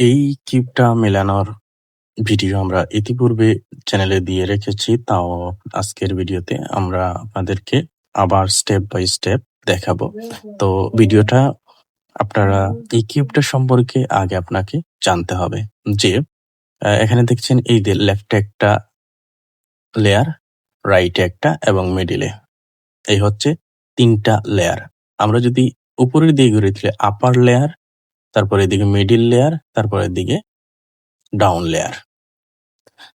এই কিউবটা মেলানোর ভিডিও আমরা ইতিপূর্বে চ্যানেলে দিয়ে রেখেছি, তাও আজকের ভিডিওতে আমরা আপনাদেরকে আবার স্টেপ বাই স্টেপ দেখাবো। তো ভিডিওটা আপনারা এই কিউবটা সম্পর্কে আগে আপনাকে জানতে হবে যে এখানে দেখছেন এই লেফটে একটা লেয়ার রাইটে একটা এবং মিডিলে এই হচ্ছে তিনটা লেয়ার আমরা যদি উপরের দিকে ঘুরে দিলে আপার লেয়ার তারপর এদিকে মিডিল লেয়ার তারপর এদিকে ডাউন লেয়ার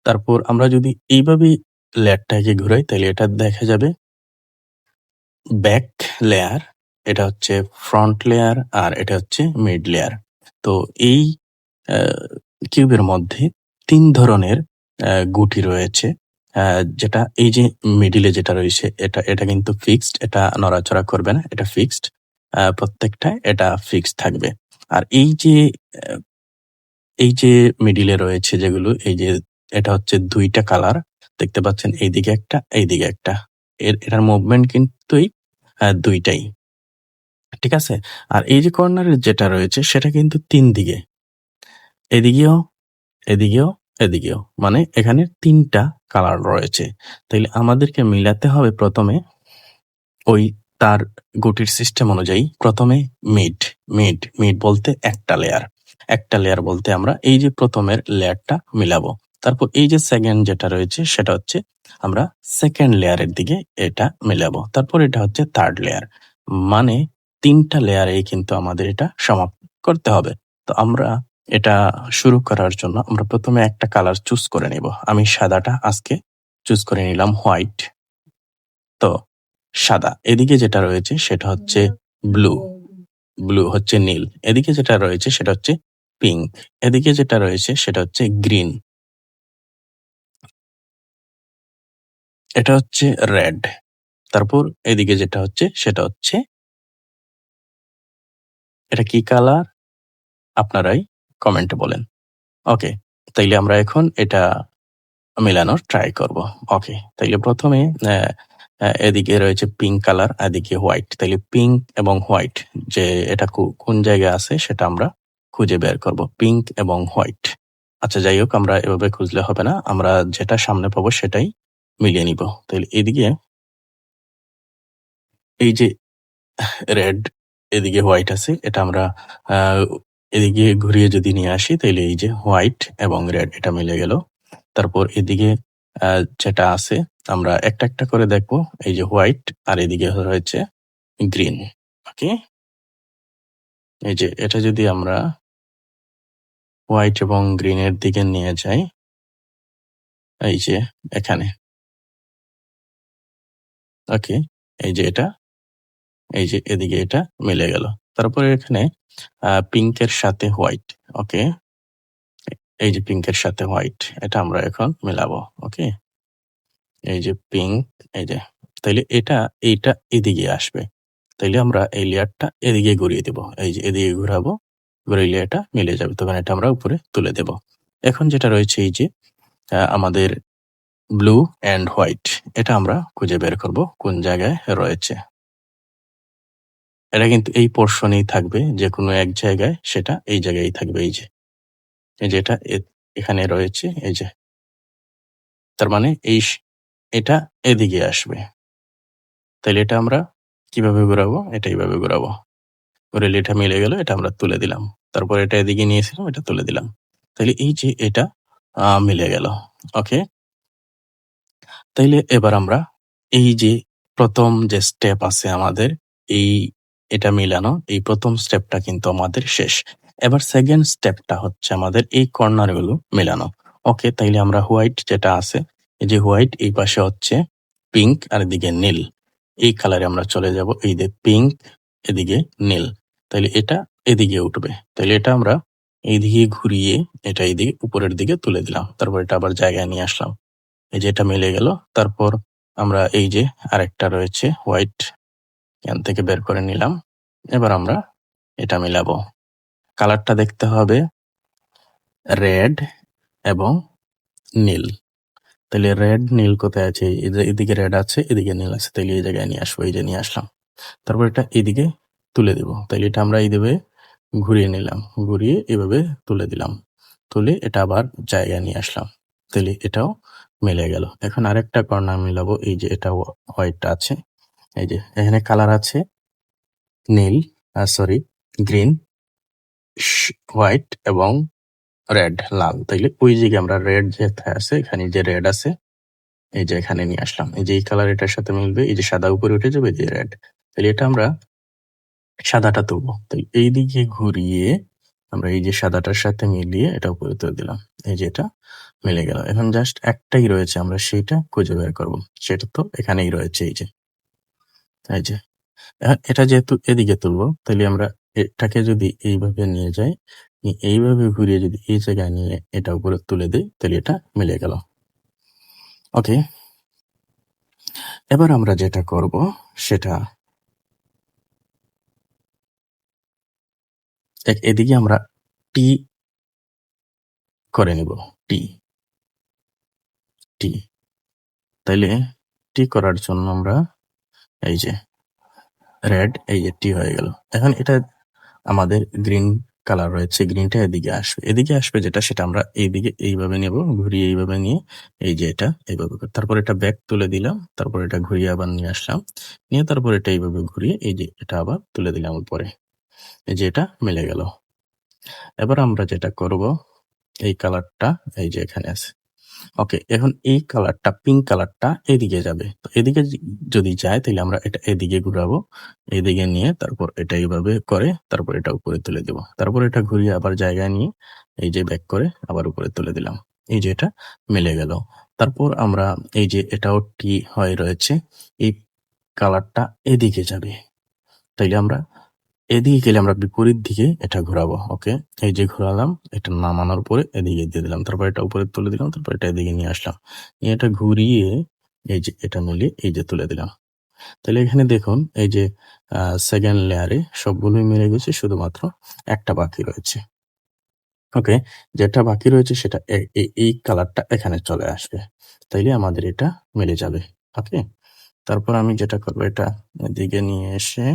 তারপর আমরা যদি এইভাবে লেয়ারটাকে ঘুরাই, তাহলে এটা দেখা যাবে ব্যাক লেয়ার এটা হচ্ছে ফ্রন্ট লেয়ার আর এটা হচ্ছে মিড লেয়ার তো এই কিউবের মধ্যে তিন ধরনের গুটি রয়েছে যেটা এই যে মিডিলে যেটা রয়েছে, এটা এটা কিন্তু ফিক্সড এটা নড়াচড়া করবে না, এটা ফিক্সড প্রত্যেকটা এটা ফিক্সড থাকবে। আর এই যে এই যে মিডিলে রয়েছে যেগুলো, এই যে এটা হচ্ছে দুইটা কালার দেখতে পাচ্ছেন এইদিকে একটা এইদিকে একটা। এর, এটার মুভমেন্ট কিন্তু দুইটাই। ঠিক আছে? আর এই যে কর্নারের যেটা রয়েছে, সেটা কিন্তু তিন দিকে। এদিকেও এদিকেও এদিকেও। মানে এখানে তিনটা কালার রয়েছে। তাইলে আমাদেরকে মিলাতে হবে প্রথমে ওই তার গুটির সিস্টেম অনুযায়ী প্রথমে মিড মিড মিড বলতে একটা লেয়ার একটা লেয়ার বলতে আমরা এই যে প্রথমের লেয়ারটা মিলাবো। তারপর এই যে সেকেন্ড যেটা রয়েছে, সেটা হচ্ছে আমরা সেকেন্ড লেয়ারের দিকে এটা মিলাবো। তারপর এটা হচ্ছে থার্ড লেয়ার মানে তিনটা লেয়ারেই কিন্তু আমাদের এটা সমাপ্ত করতে হবে। তো আমরা এটা শুরু করার জন্য আমরা প্রথমে একটা কালার চুজ করে নেব। আমি সাদাটা আজকে চুজ করে নিলাম হোয়াইট তো সাদা। এদিকে যেটা রয়েছে সেটা হচ্ছে ব্লু ব্লু হচ্ছে নীল। এদিকে যেটা রয়েছে সেটা হচ্ছে পিঙ্ক এদিকে যেটা রয়েছে সেটা হচ্ছে গ্রিন এটা হচ্ছে রেড তারপর এদিকে যেটা হচ্ছে সেটা হচ্ছে এটা কি কালার আপনারাই কমেন্টে বলেন। ওকে তাইলে আমরা এখন এটা মেলানোর ট্রাই করব। ওকে তাইলে প্রথমে এদিকে রয়েছে পিঙ্ক কালার এদিকে হোয়াইট তাহলে পিঙ্ক এবং হোয়াইট যে এটা কোন জায়গায় আছে সেটা আমরা খুঁজে বের করব। পিঙ্ক এবং হোয়াইট আচ্ছা যাই হোক, আমরা এভাবে খুঁজলে হবে না। আমরা যেটা সামনে পাবো সেটাই মিলিয়ে নিব। তাহলে এদিকে এই যে রেড এদিকে হোয়াইট আছে, এটা আমরা এদিকে ঘুরিয়ে যদি নিয়ে আসি, তাহলে এই যে হোয়াইট এবং রেড এটা মিলে গেল। তারপর এদিকে আহ, যেটা আছে আমরা একটা একটা করে দেখব। এই যে হোয়াইট আর এদিকে রয়েছে গ্রিন। ওকে? এই যে এটা যদি আমরা হোয়াইট এবং গ্রিনের দিকে নিয়ে যাই এই যে এখানে। ওকে? এই যে এটা এই যে এদিকে এটা মিলে গেল। তারপরে এখানে পিঙ্কের সাথে হোয়াইট। ওকে? এই যে পিঙ্কের সাথে হোয়াইট এটা আমরা এখন মেলাবো ওকে এই যে পিঙ্ক এই যে, তাইলে এটা, এইটা এদিকে আসবে। তাইলে আমরা এই লেয়ারটা এদিকে ঘুরিয়ে দেব। এই যে এদিকে ঘুরাবো ঘুরাইলে এটা মিলে যাবে, তখন এটা আমরা উপরে তুলে দেব। এখন যেটা রয়েছে এই যে আমাদের ব্লু অ্যান্ড হোয়াইট এটা আমরা খুঁজে বের করব কোন জায়গায় রয়েছে। এটা কিন্তু এই পোর্শনেই থাকবে যে কোনো এক জায়গায়, সেটা এই জায়গায় থাকবে, এই যে। এই যে এটা এখানে রয়েছে, এই যে। তার মানে এই এটা এদিকে আসবে। তাহলে এটা আমরা কীভাবে ঘোরাবো? এটা এইভাবে ঘোরাবো। ঘুরাইলে এটা মিলে গেল, এটা আমরা তুলে দিলাম। তারপর এটা এদিকে নিয়েছিলাম, এটা তুলে দিলাম। তাহলে এই যে এটা মিলে গেল। ওকে? তাইলে এবার আমরা এই যে প্রথম যে স্টেপ আছে আমাদের, এই এটা মিলানো, এই প্রথম স্টেপটা কিন্তু আমাদের শেষ। এবার সেকেন্ড স্টেপটা হচ্ছে আমাদের এই কর্নারগুলো মেলানো। ওকে তাইলে আমরা হোয়াইট যেটা আছে, এই যে হোয়াইট এই পাশে হচ্ছে পিঙ্ক আর এদিকে নীল। এই কালারে আমরা চলে যাব, এই যে পিঙ্ক এদিকে নীল। তাইলে এটা এদিকে উঠবে। তাইলে এটা আমরা এইদিকে ঘুরিয়ে এটা এইদিকে উপরের দিকে তুলে দিলাম। তারপর এটা আবার জায়গায় নিয়ে আসলাম। এই যে এটা মিলে গেল। তারপর আমরা এই যে আরেকটা রয়েছে হোয়াইট এখান থেকে বের করে নিলাম। এবার আমরা এটা মিলাবো। কালারটা দেখতে হবে। রেড এবং নীল। তাহলে রেড, নীল কোথায় আছে? এদিকে রেড আছে, এদিকে নীল আছে। তাহলে এই জায়গায় নিয়ে আসব, এই যে নিয়ে আসলাম। তারপর এটা এইদিকে তুলে দেব। তাহলে এটা আমরা এই দেবে ঘুরিয়ে নিলাম। ঘুরিয়ে এভাবে তুলে দিলাম। তুলে এটা আবার জায়গায় নিয়ে আসলাম। তাহলে এটাও মিলে গেল। এখন আরেকটা কর্নার মিলাবো। এই যে এটা হোয়াইটটা আছে। এই যে এখানে কালার আছে নীল সরি, গ্রিন হোয়াইট এবং রেড লাল। তাইলে ওই জায়গায় আমরা রেড যে আছে, এখানে যে রেড আছে, এই যে এখানে নিয়ে আসলাম। এই যে এই কালার এটার সাথে মিলবে, এই যে সাদা উপরে উঠে যাবে যে রেড তাহলে এটা আমরা সাদাটা তুলবো। তাই এই দিকে ঘুরিয়ে আমরা এই যে সাদাটার সাথে মিলিয়ে এটা উপরে তুলে দিলাম। এই যে এটা মিলে গেল। এখন জাস্ট একটাই রয়েছে, আমরা সেইটা খুঁজে বের করব। সেটা তো এখানেই রয়েছে, এই যে। এই যে। এটা যেহেতু এদিকে তুলবো তাহলে আমরা এটাকে যদি এইভাবে নিয়ে যাই এইভাবে ঘুরিয়ে যদি এই জায়গায় নিয়ে এটা উপরে তুলে দিই, তাহলে এটা মিলে গেল। ওকে এবার আমরা যেটা করব সেটা এদিকে আমরা টি করে নিব টি টি তাইলে টি করার জন্য আমরা এই যে রেড এই যে টি হয়ে গেল। এখন এটা আমাদের গ্রিন কালার রয়েছে গ্রিনটা এদিকে আসবে। এদিকে আসবে যেটা, সেটা আমরা এইদিকে এইভাবে নেব, ঘুরিয়ে এইভাবে নিয়ে এই যে এটা, এইভাবে তারপর এটা ব্যাক তুলে দিলাম, তারপর এটা ঘুরিয়ে আবার নিয়ে আসলাম। নিয়ে তারপর এটা এইভাবে ঘুরিয়ে এই যে এটা আবার তুলে দিলাম উপরে। এই যে এটা মিলে গেল। এবার আমরা যেটা করব, এই কালারটা এই যে এখানে আছে। ওকে এখন এই কালারটা পিঙ্ক কালারটা এদিকে যাবে। তো এদিকে যদি যায়, তাহলে আমরা এটা এদিকে ঘুরাবো, এদিকে নিয়ে তারপর এটা এইভাবে করে, তারপর এটা উপরে তুলে দেব। তারপর এটা ঘুরিয়ে আবার জায়গায় নিয়ে এই যে ব্যাক করে আবার উপরে তুলে দিলাম। এই যে এটা মিলে গেল। তারপর আমরা এই যে এটাও টি হয়ে রয়েছে, এই কালারটা এদিকে যাবে। তাইলে আমরা এদিকে গেলে আমরা বিপরীত দিকে এটা ঘোরাবো ওকে এই যে ঘোরালাম, এটা নামানোর পরে এদিকে দিয়ে দিলাম, তারপর এটা উপরে তুলে দিলাম, তারপর এটা এদিকে নিয়ে আসলাম। নিয়ে এটা ঘুরিয়ে এই যে এটা মিলিয়ে এই যে তুলে দিলাম। তাহলে এখানে দেখুন, এই যে সেকেন্ড লেয়ারে সবগুলোই মিলে গেছে, শুধুমাত্র একটা বাকি রয়েছে। ওকে যেটা বাকি রয়েছে সেটা এই কালারটা এখানে চলে আসবে। তাইলে আমাদের এটা মিলে যাবে ওকে তারপর আমি যেটা করব, এটা এদিকে নিয়ে এসে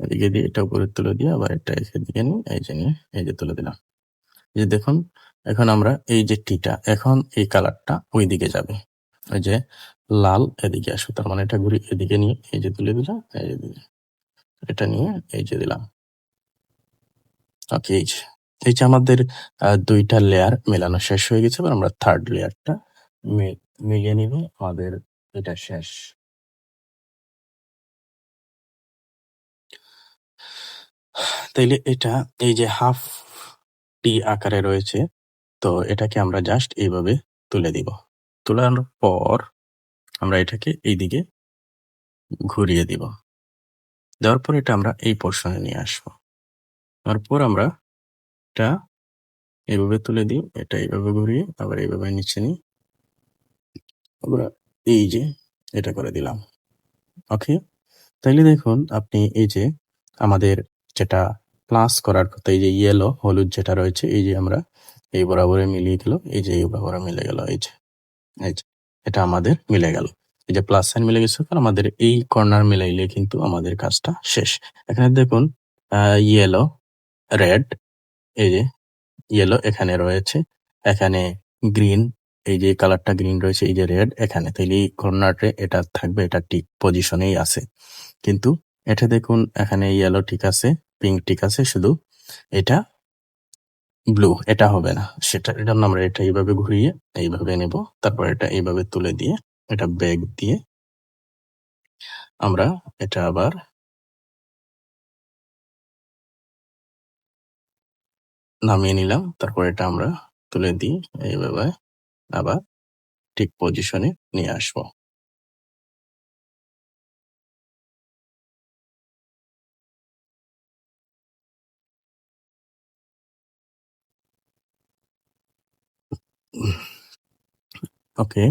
এদিকে দিয়ে এটা উপরে তুলে দিয়ে আবার এটা এদিকে নিয়ে এই যে নিয়ে এই যে তুলে দিলাম। এই যে দেখুন, এখন আমরা এই যে টিটা এখন এই কালারটা ওই দিকে যাবে। ওই যে লাল এদিকে আসবে, তার মানে এটা ঘুরি এদিকে নিয়ে এই যে তুলে দিলাম, এই যে এটা নিয়ে এই যে দিলাম। ওকে এই যে এই যে আমাদের দুইটা লেয়ার মেলানো শেষ হয়ে গেছে, এবার আমরা থার্ড লেয়ারটা মিলিয়ে নিব। আমাদের এটা শেষ। তাইলে এটা এই যে হাফ টি আকারে রয়েছে, তো এটাকে আমরা জাস্ট এইভাবে তুলে দিব। তোলার পর আমরা এটাকে এইদিকে ঘুরিয়ে দিব। দেওয়ার পর এটা আমরা এই পোর্শনে নিয়ে আসব। তারপর আমরা এটা এইভাবে তুলে দিই, এটা এইভাবে ঘুরিয়ে আবার এইভাবে নিচে নিই। আমরা এই যে এটা করে দিলাম। ওকে তাইলে দেখুন, আপনি এই যে আমাদের যেটা প্লাস করার কথা, এই যে ইয়েলো হলুদ যেটা রয়েছে, এই যে আমরা এই বরাবরে মিলিয়ে গেল এই যে এই বরাবরে মিলে গেল, এই যে এই যে, এটা আমাদের মিলে গেল। এই যে প্লাস সাইন মিলে গেছে আমাদের এই কর্নার মিলাইলে কিন্তু আমাদের কাজটা শেষ। এখানে দেখুন ইয়েলো রেড এই যে ইয়েলো এখানে রয়েছে, এখানে গ্রিন এই যে কালারটা গ্রিন রয়েছে, এই যে রেড এখানে। তাহলে এই কর্নারে এটা থাকবে, এটা ঠিক পজিশনেই আছে। কিন্তু এটা দেখুন, এখানে ইয়েলো ঠিক আছে পিঙ্ক ঠিক আছে, শুধু এটা ব্লু এটা হবে না। সেটা এটা আমরা এটা এইভাবে ঘুরিয়ে এইভাবে নেব, তারপর এটা এইভাবে তুলে দিয়ে এটা ব্যাগ দিয়ে আমরা এটা আবার নামিয়ে নিলাম, তারপর এটা আমরা তুলে দিই এইভাবে আবার ঠিক পজিশনে নিয়ে আসব। ওকে,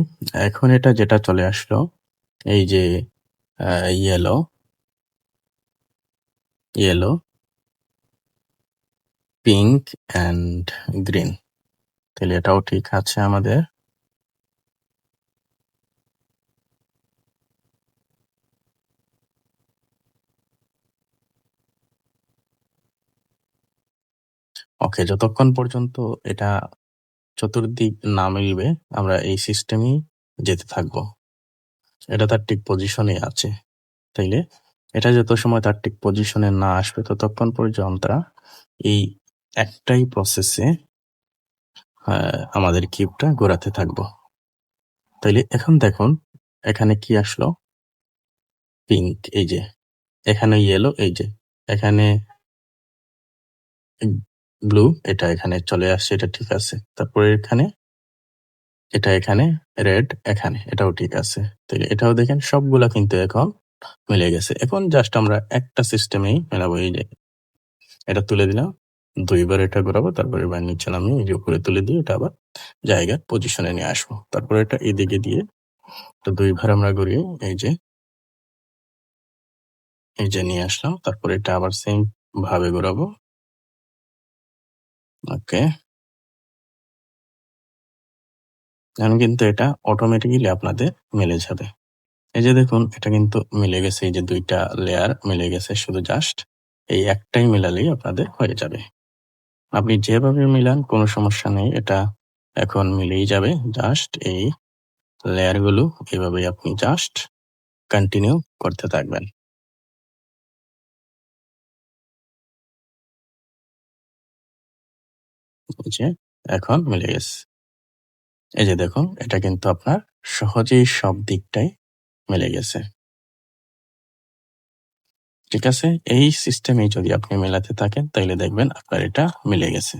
এখন এটা যেটা চলে আসলো, এই যে yellow yellow pink and green তাহলে এটাও ঠিক আছে আমাদের। ওকে, যতক্ষণ পর্যন্ত এটা চতুর্দিক না মিলবে আমরা এই সিস্টেমেই যেতে থাকব। এটা তার ঠিক পজিশনে আছে। তাইলে? এটা যত সময় তার ঠিক পজিশনে না আসবে, ততক্ষণ পর্যন্ত এই একটাই প্রসেসে আমাদের কিউবটা ঘোরাতে থাকব। তাইলে এখন দেখুন, এখানে কি আসলো? পিঙ্ক এই যে। এখানে ইয়েলো এই যে। এখানে ব্লু এটা এখানে চলে আসছে, এটা ঠিক আছে। তারপরে এখানে, এটা এখানে রেড এখানে, এটাও ঠিক আছে। তাহলে এটাও দেখেন, সবগুলা কিন্তু এখন মিলে গেছে। এখন জাস্ট আমরা একটা সিস্টেমেই মেলাবো, এই যে এটা তুলে দিলাম, দুইবার এটা ঘোরাবো, তারপরে এবার নিচে নামিয়ে এই যে উপরে তুলে দিয়ে এটা আবার জায়গার পজিশনে নিয়ে আসব। তারপরে এটা এদিকে দিয়ে তো দুইবার আমরা ঘুরিয়ে এই যে এই যে নিয়ে আসলাম, তারপরে এটা আবার সেম ভাবে ঘোরাবো। ওকে এখন কিন্তু এটা অটোমেটিক্যালি আপনাদের মিলে যাবে। এই যে দেখুন, এটা কিন্তু মিলে গেছে, এই যে দুইটা লেয়ার মিলে গেছে শুধু জাস্ট এই একটাই মিলালেই আপনাদের হয়ে যাবে। আপনি যেভাবে মিলান, কোনো সমস্যা নেই, এটা এখন মিলেই যাবে জাস্ট এই লেয়ারগুলো এভাবে আপনি জাস্ট কন্টিনিউ করতে থাকবেন। যে এখন মিলে গেছে। এই যে দেখুন, এটা কিন্তু আপনার সহজেই সব দিকটাই মিলে গেছে। ঠিক আছে? এই সিস্টেমে যদি আপনি মেলাতে থাকেন তাহলে দেখবেন আপনার এটা মিলে গেছে।